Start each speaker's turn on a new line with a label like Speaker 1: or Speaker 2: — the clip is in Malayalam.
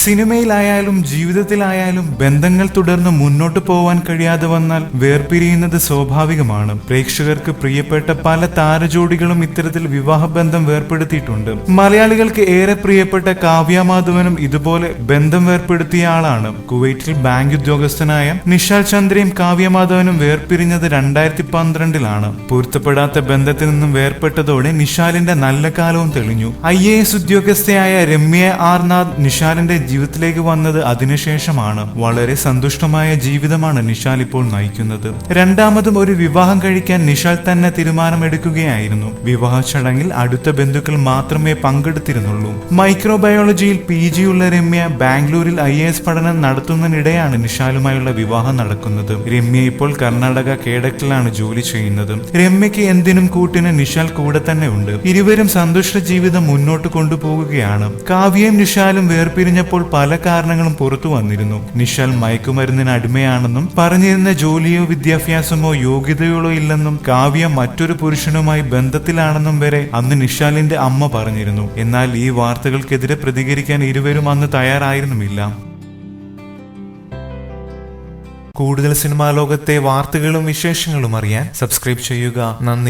Speaker 1: സിനിമയിലായാലും ജീവിതത്തിലായാലും ബന്ധങ്ങൾ തുടർന്ന് മുന്നോട്ട് പോവാൻ കഴിയാതെ വന്നാൽ വേർപിരിയുന്നത് സ്വാഭാവികമാണ്. പ്രേക്ഷകർക്ക് പ്രിയപ്പെട്ട പല താരജോഡികളും ഇത്തരത്തിൽ വിവാഹബന്ധം വേർപ്പെടുത്തിയിട്ടുണ്ട്. മലയാളികൾക്ക് ഏറെ പ്രിയപ്പെട്ട കാവ്യ മാധവനും ഇതുപോലെ ബന്ധം വേർപ്പെടുത്തിയ ആളാണ്. കുവൈറ്റിൽ ബാങ്ക് ഉദ്യോഗസ്ഥനായ നിഷാൽ ചന്ദ്രയും കാവ്യ മാധവനും വേർപിരിഞ്ഞത് രണ്ടായിരത്തി പന്ത്രണ്ടിലാണ് പൊരുത്തപ്പെടാത്ത ബന്ധത്തിൽ നിന്നും വേർപെട്ടതോടെ നിഷാലിന്റെ നല്ല കാലവും തെളിഞ്ഞു. ഐ എ എസ് ഉദ്യോഗസ്ഥയായ രമ്യ ആർനാഥ് നിഷാലിന്റെ ജീവിതത്തിലേക്ക് വന്നത് അതിനുശേഷമാണ് വളരെ സന്തുഷ്ടമായ ജീവിതമാണ് നിഷാൽ ഇപ്പോൾ നയിക്കുന്നത്. രണ്ടാമതും ഒരു വിവാഹം കഴിക്കാൻ നിഷാൽ തന്നെ തീരുമാനമെടുക്കുകയായിരുന്നു. വിവാഹ ചടങ്ങിൽ അടുത്ത ബന്ധുക്കൾ മാത്രമേ പങ്കെടുത്തിരുന്നുള്ളൂ. മൈക്രോബയോളജിയിൽ പി ജിയുള്ള രമ്യ ബാംഗ്ലൂരിൽ ഐ എസ് പഠനം നടത്തുന്നതിനിടെയാണ് നിഷാലുമായുള്ള വിവാഹം നടക്കുന്നത്. രമ്യ ഇപ്പോൾ കർണാടക കേഡറ്റിലാണ് ജോലി ചെയ്യുന്നത്. രമ്യക്ക് എന്തിനും കൂട്ടിന് നിഷാൽ കൂടെ തന്നെ ഉണ്ട്. ഇരുവരും സന്തുഷ്ട ജീവിതം മുന്നോട്ട് കൊണ്ടുപോകുകയാണ് കാവ്യയും നിഷാലും വേർപിരിഞ്ഞപ്പോൾ പല കാരണങ്ങളും പുറത്തു വന്നിരുന്നു. നിഷാൽ മയക്കുമരുന്നിന് അടിമയാണെന്നും പറഞ്ഞിരുന്ന ജോലിയോ വിദ്യാഭ്യാസമോ യോഗ്യതയോളോ ഇല്ലെന്നും കാവ്യ മറ്റൊരു പുരുഷനുമായി ബന്ധത്തിലാണെന്നും വരെ അന്ന് നിഷാലിന്റെ അമ്മ പറഞ്ഞിരുന്നു. എന്നാൽ ഈ വാർത്തകൾക്കെതിരെ പ്രതികരിക്കാൻ ഇരുവരും അന്ന് തയ്യാറായിരുന്നുമില്ല. കൂടുതൽ സിനിമാ ലോകത്തെ വാർത്തകളും വിശേഷങ്ങളും അറിയാൻ സബ്സ്ക്രൈബ് ചെയ്യുക. നന്ദി.